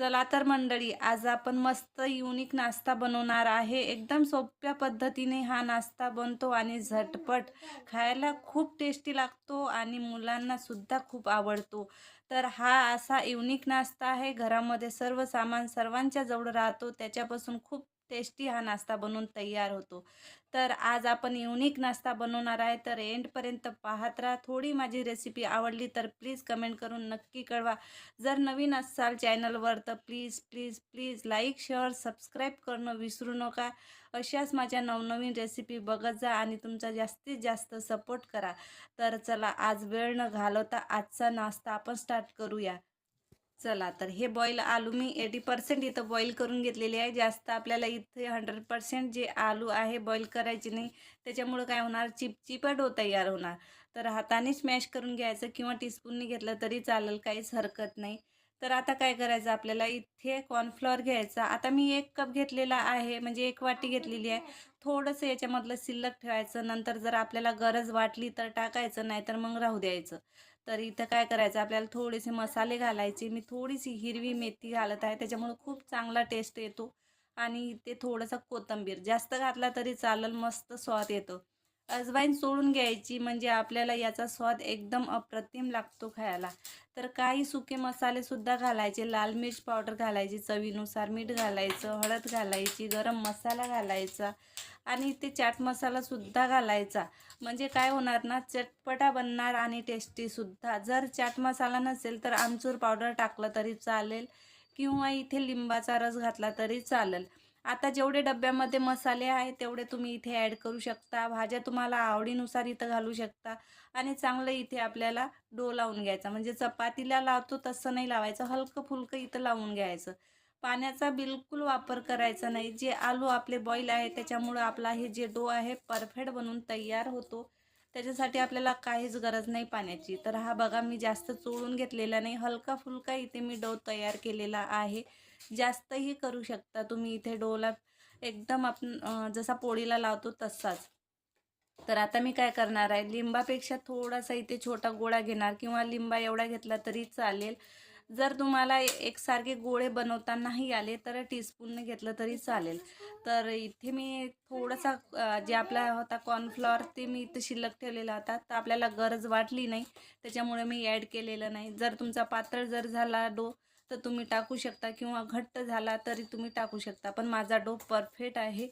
चला तर मंडळी आज आपण मस्त युनिक नाश्ता बनवणार आहे. एकदम सोप्या पद्धतीने हा नाश्ता बनतो आणि झटपट खायला खूप टेस्टी लागतो आणि मुलांनासुद्धा खूप आवडतो. तर हा असा युनिक नाश्ता आहे. घरामध्ये सर्व सामान सर्वांच्या जवळ राहतो. त्याच्यापासून खूप टेस्टी हा नाश्ता बनवून तयार होतो. तर आज आपण युनिक नाश्ता बनवणार आहे. तर एंडपर्यंत पाहत राहा. थोडी माझी रेसिपी आवडली तर प्लीज कमेंट करून नक्की कळवा. जर नवीन असाल चॅनलवर तर please please please like share subscribe करणं विसरू नका. अशाच माझ्या नवनवीन रेसिपी बघत जा आणि तुमचा जास्तीत जास्त सपोर्ट करा. तर चला आज वेळ न घालवता आजचा नाश्ता आपण स्टार्ट करूया. चला तर हे बॉईल आलू मी एटी पर्सेंट इथं बॉईल करून घेतलेले आहे. जास्त आपल्याला इथे हंड्रेड पर्सेंट जे आलू आहे बॉईल करायचे नाही त्याच्यामुळं काय होणार? चिपचिपट हो तयार होणार. तर हाताने स्मॅश करून घ्यायचं किंवा टीस्पूनने घेतलं तरी चालेल काहीच हरकत नाही. तर आता काय करायचं? आपल्याला इथे कॉर्नफ्लॉवर घ्यायचा. आता मी एक कप घेतलेला आहे म्हणजे एक वाटी घेतलेली आहे. थोडंसं याच्यामधलं शिल्लक ठेवायचं. नंतर जर आपल्याला गरज वाटली तर टाकायचं नाही तर मग राहू द्यायचं. तर इथं काय करायचं आपल्याला थोडेसे मसाले घालायचे. मी थोडीशी हिरवी मेथी घालत आहे त्याच्यामुळे खूप चांगला टेस्ट येतो. आणि ते थोडंसं कोथिंबीर जास्त घातला तरी चालेल मस्त स्वाद येतो. अजवाईन सोडून घ्यायची म्हणजे आपल्याला याचा स्वाद एकदम अप्रतिम लागतो खायला. तर काही सुके मसालेसुद्धा घालायचे लाल मिर्च पावडर घालायची चवीनुसार मीठ घालायचं हळद घालायची गरम मसाला घालायचा. आणि ते चाट मसालासुद्धा घालायचा. म्हणजे काय होणार ना चटपटा बनणार आणि टेस्टीसुद्धा जर चाट मसाला नसेल तर आमचूर पावडर टाकलं तरी चालेल किंवा इथे लिंबाचा रस घातला तरी चालेल. आता जेवढे डब्यामध्ये मसाले आहेत तेवढे तुम्ही इथे ॲड करू शकता. भाज्या तुम्हाला आवडीनुसार इथं घालू शकता. आणि चांगलं इथे आपल्याला डो लावून घ्यायचा. म्हणजे चपातीला लावतो तसं नाही लावायचं. हलकं फुलकं इथं लावून घ्यायचं. पाण्याचा बिलकुल वापर करायचा नाही. जे आलू आपले बॉईल आहे त्याच्यामुळं आपला हे जे डो आहे परफेक्ट बनून तयार होतो. त्याच्यासाठी आपल्याला काहीच गरज नाही पाण्याची. तर हा बघा मी जास्त चोळून घेतलेला नाही. हलका फुलका इथे मी डो तयार केलेला आहे. जास्तही करू शकता तुम्ही इथे डोला. एकदम आपण जसा पोळीला लावतो तसाच. तर आता मी काय करणार आहे? लिंबापेक्षा थोडासा इथे छोटा गोळा घेणार किंवा लिंबा एवढा घेतला तरी चालेल. जर तुम्हाला एकसारखे गोळे बनवता नाही आले तर टीस्पूनने घेतलं तरी चालेल. तर इथे मी थोडासा जे आपला होता कॉर्नफ्लॉवर ते मी इथं शिल्लक ठेवलेला होता. तर आपल्याला गरज वाटली नाही. त्याच्यामुळे मी ॲड केलेलं नाही. जर तुमचा पातळ जर झाला डो तर तुम्ही टाकू शकता. किंवा घट्ट झाला तरी तुम्ही टाकू शकता. पण माझा डो परफेक्ट आहे.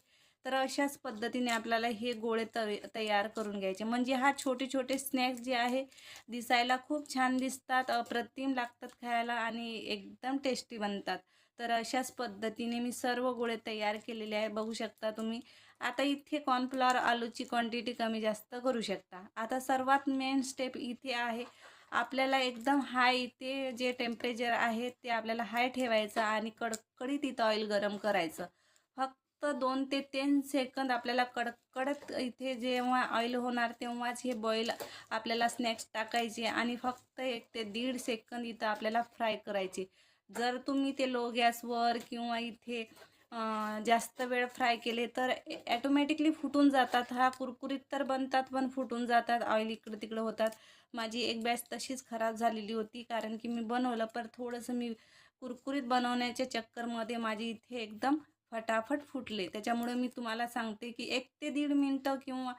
तर अशाच पद्धतीने आपल्याला हे गोळे तवे तयार करून घ्यायचे. म्हणजे हा छोटे छोटे स्नॅक्स जे आहे दिसायला खूप छान दिसतात अप्रतिम लागतात खायला आणि एकदम टेस्टी बनतात. तर अशाच पद्धतीने मी सर्व गोळे तयार केलेले आहे. बघू शकता तुम्ही. आता इथे कॉर्नफ्लॉवर आलूची क्वांटिटी कमी जास्त करू शकता. आता सर्वात मेन स्टेप इथे आहे आपल्याला एकदम हाय इथे जे टेम्परेचर आहे ते आपल्याला हाय ठेवायचं आणि कडकडीत इथं ऑइल गरम करायचं. फक्त फक्त दोन ते तीन सेकंद आपल्याला कडकडत इथे जेव्हा ऑइल होणार तेव्हाच हे बॉईल आपल्याला स्नॅक्स टाकायचे आणि फक्त एक ते दीड सेकंद इथं आपल्याला फ्राय करायचे. जर तुम्ही ते लो गॅसवर किंवा इथे जास्त वेळ फ्राय केले तर ॲटोमॅटिकली फुटून जातात. हा कुरकुरीत तर बनतात पण फुटून जातात. ऑइल इकडं तिकडं होतात. माझी एक बॅच तशीच खराब झालेली होती कारण की मी बनवलं पर थोडंसं मी कुरकुरीत बनवण्याच्या चक्करमध्ये माझी इथे एकदम फटाफट फुटले. त्याच्यामुळे मी तुम्हाला सांगते की एक ते दीड मिनटं किंवा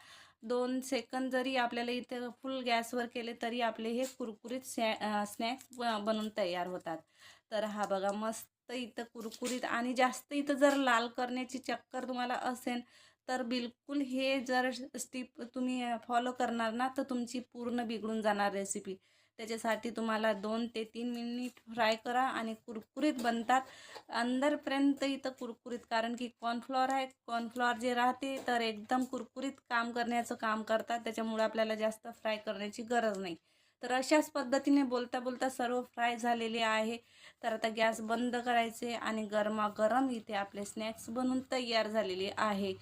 दोन सेकंद जरी आपल्याला इथे फुल गॅसवर केले तरी आपले हे कुरकुरीत स्नॅ स्नॅक्स बनवून तयार होतात. तर हा बघा मस्त इथं कुरकुरीत आणि जास्त इथं जर लाल करण्याची चक्कर तुम्हाला असेल तर बिलकुल हे जर स्टीप तुम्ही फॉलो करणार ना तर तुमची पूर्ण बिघडून जाणार रेसिपी. त्याच्यासाठी तुम्हाला दोन ते तीन मिनिट फ्राय करा आणि कुरकुरीत बनतात. अंदरपर्यंत इथं कुरकुरीत कारण की कॉर्नफ्लॉवर आहे. कॉर्नफ्लॉवर जे राहते तर एकदम कुरकुरीत काम करण्याचं काम करतात. त्याच्यामुळे आपल्याला जास्त फ्राय करण्याची गरज नाही. तर अशाच पद्धतीने बोलता बोलता सर्व फ्राय झालेले आहे. तर आता गॅस बंद करायचे आणि गरमागरम इथे आपले स्नॅक्स बनून तयार झालेले आहे.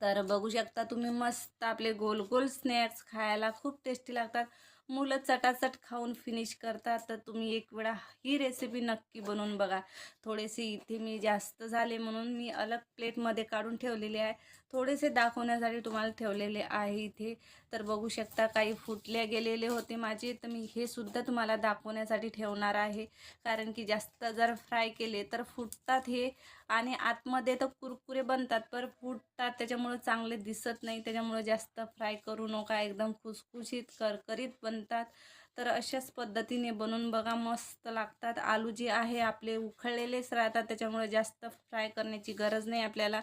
तर बघू शकता तुम्ही मस्त आपले गोल गोल स्नॅक्स खायला खूप टेस्टी लागतात. मुलं चटाचट खाऊन फिनिश करतात तर तुम्ही एक वेळा ही रेसिपी नक्की बनवून बघा. थोडेसे इथे मी जास्त झाले म्हणून मी अलग प्लेटमध्ये काढून ठेवलेले आहे. थोडेसे दाखवण्यासाठी तुम्हाला ठेवलेले आहे इथे. तर बघू शकता काही फुटले गेलेले होते माझे. तर मी हे सुद्धा तुम्हाला दाखवण्यासाठी ठेवणार आहे. कारण की जास्त जर फ्राय केले तर फुटतात हे. आणि आतमध्ये तर कुरकुरे बनतात पर फुटतात. त्याच्यामुळं चांगले दिसत नाही. त्याच्यामुळं जास्त फ्राय करू नका. एकदम खुसखुशीत करकरीत बनतात. तर अशाच पद्धतीने बनवून बघा मस्त लागतात. आलू जे आहे आपले उखळलेलेच राहतात त्याच्यामुळे जास्त फ्राय करण्याची गरज नाही आपल्याला.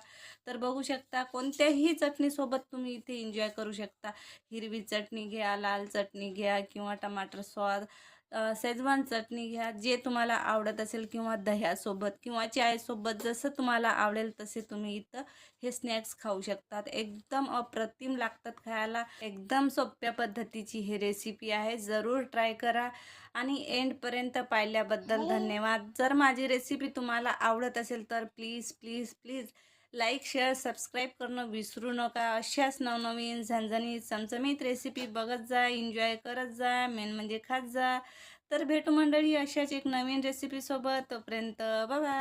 तर बघू शकता कोणत्याही चटणीसोबत तुम्ही इथे एन्जॉय करू शकता. हिरवी चटणी घ्या लाल चटणी घ्या किंवा टमाटर स्वाद. अ, शेजवान चटणी घ्या जे तुम्हाला आवडत असेल किंवा दह्यासोबत किंवा चायसोबत जसं तुम्हाला आवडेल तसे तुम्ही इथं हे स्नॅक्स खाऊ शकतात. एकदम अप्रतिम लागतात खायला. एकदम सोप्या पद्धतीची ही रेसिपी आहे. जरूर ट्राय करा. आणि एंडपर्यंत पाहिल्याबद्दल धन्यवाद. जर माझी रेसिपी तुम्हाला आवडत असेल तर please please please like share subscribe करणं विसरू नका. अशाच नवनवीन झणझणीत चमचमीत रेसिपी बघत जा एन्जॉय करत जा मेन म्हणजे खात जा. तर भेटू मंडळी अशाच एक नवीन रेसिपीसोबत तोपर्यंत बाबा